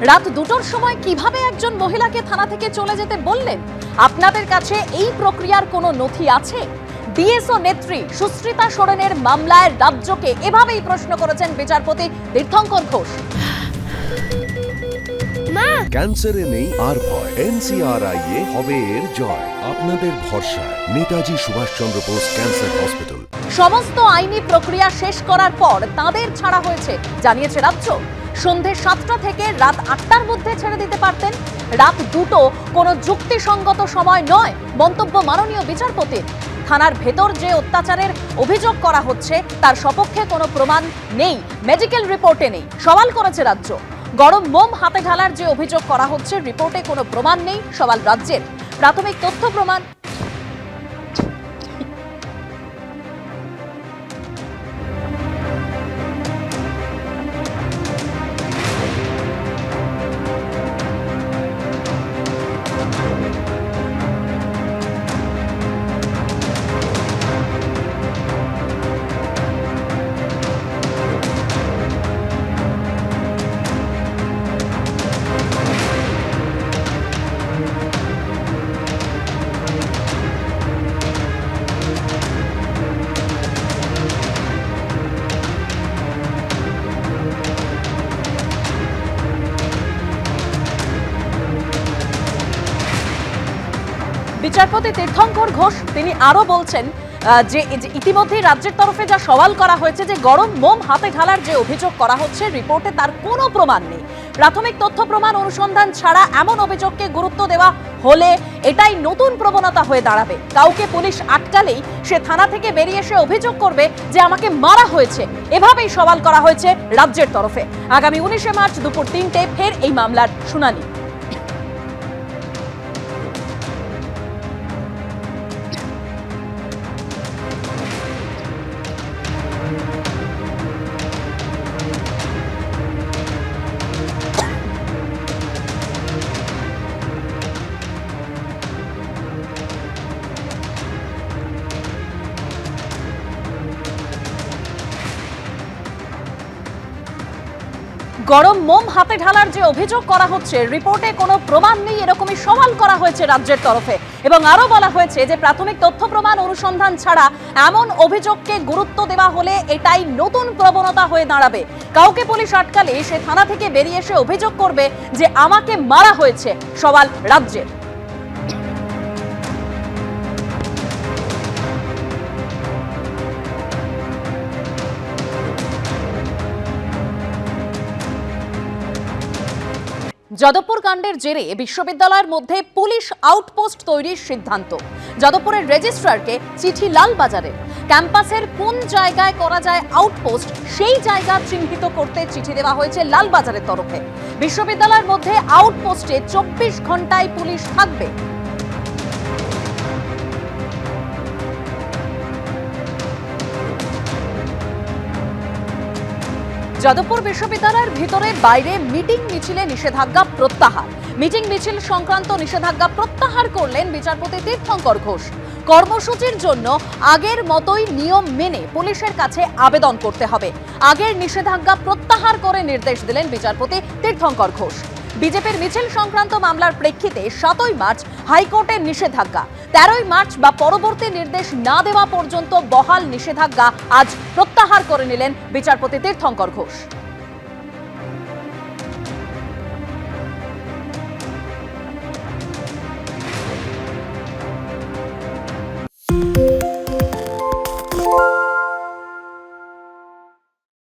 রাত দুটোর সময় কীভাবে একজন মহিলাকে থানা থেকে চলে যেতে বললেন? আপনাদের কাছে এই প্রক্রিয়ার কোনো নথি আছে? ডিএসও নেত্রী সুশ্রিতা সোরেনের মামলায় রাজ্যকে এভাবেই প্রশ্ন করেছেন বিচারপতি তীর্থঙ্কর ঘোষ। ক্যান্সারে নেই আর ভয়। এনসিআরআই এ হবে এর জয়। আপনাদের ভরসা। Netaji Subhas Chandra Bose cancer hospital. সমস্ত আইনি প্রক্রিয়া শেষ করার পর তাদের ছাড়া হয়েছে জানিয়েছে রাজ্য। সন্ধে সাতটা থেকে রাত আটটার মধ্যে ছেড়ে দিতে পারতেন। রাত দুটো কোনো যুক্তিসঙ্গত সময় নয়, মন্তব্য মাননীয় বিচারপতির। থানার ভেতর যে অত্যাচারের অভিযোগ করা হচ্ছে, তার সপক্ষে কোনো প্রমাণ নেই, মেডিকেল রিপোর্টে নেই। সওয়াল করেছে রাজ্য। গরম মোম হাতে ঢালার যে অভিযোগ করা হচ্ছে, রিপোর্টে কোনো প্রমাণ নেই, সওয়াল রাজ্যের। প্রাথমিক তথ্য প্রমাণ বিচারপতি তীর্থঙ্কর ঘোষ, তিনি আরও বলছেন যে এই যে ইতিমধ্যেই রাজ্যের তরফে যা সওয়াল করা হয়েছে যে গরম মোম হাতে ঢালার যে অভিযোগ করা হচ্ছে, রিপোর্টে তার কোনো প্রমাণ নেই। প্রাথমিক তথ্য প্রমাণ অনুসন্ধান ছাড়া এমন অভিযোগকে গুরুত্ব দেওয়া হলে এটাই নতুন প্রবণতা হয়ে দাঁড়াবে। কাউকে পুলিশ আটকালেই সে থানা থেকে বেরিয়ে এসে অভিযোগ করবে যে আমাকে মারা হয়েছে। এভাবেই সওয়াল করা হয়েছে রাজ্যের তরফে। আগামী উনিশে মার্চ দুপুর তিনটে, ফের এই মামলার শুনানি। গরম মোম হাতে ঢালার যে অভিযোগ করা হচ্ছে, রিপোর্টে কোনো প্রমাণ নেই, এরকমই সওয়াল করা হয়েছে রাজ্যের তরফে। এবং আরও বলা হয়েছে যে, প্রাথমিক তথ্য প্রমাণ অনুসন্ধান ছাড়া এমন অভিযোগকে গুরুত্ব দেওয়া হলে এটাই নতুন প্রবণতা হয়ে দাঁড়াবে। কাউকে পুলিশ আটকালে সে থানা থেকে বেরিয়ে এসে অভিযোগ করবে যে, আমাকে মারা হয়েছে। সওয়াল রাজ্যের। যাদবপুর কাণ্ডের জেরে বিশ্ববিদ্যালয়ের মধ্যে পুলিশ আউটপোস্ট তৈরির সিদ্ধান্ত। যাদবপুরের রেজিস্ট্রারকে চিঠি লাল বাজারে ক্যাম্পাসের কোন জায়গায় করা যায় আউটপোস্ট, সেই জায়গা চিহ্নিত করতে চিঠি দেওয়া হয়েছে লালবাজারের তরফে। বিশ্ববিদ্যালয়ের মধ্যে আউটপোস্টে চব্বিশ ঘন্টায় পুলিশ থাকবে। যাদবপুর বিশ্ববিদ্যালয়ের ভিতরে বাইরে মিটিং মিছিলে নিষেধাজ্ঞা প্রত্যাহার। মিটিং মিছিল সংক্রান্ত নিষেধাজ্ঞা প্রত্যাহার করলেন বিচারপতি তীর্থঙ্কর ঘোষ। কর্মসূচির জন্য আগের মতোই নিয়ম মেনে পুলিশের কাছে আবেদন করতে হবে। আগের নিষেধাজ্ঞা প্রত্যাহার করে নির্দেশ দিলেন বিচারপতি তীর্থঙ্কর ঘোষ। বিজেপির মিছিল সংক্রান্ত মামলার প্রেক্ষিতে সাতই মার্চ হাইকোর্টের নিষেধাজ্ঞা। তেরোই মার্চ বা পরবর্তী নির্দেশ না দেওয়া পর্যন্ত বহাল নিষেধাজ্ঞা আজ প্রত্যাহার করে নিলেন বিচারপতি তীর্থঙ্কর ঘোষ।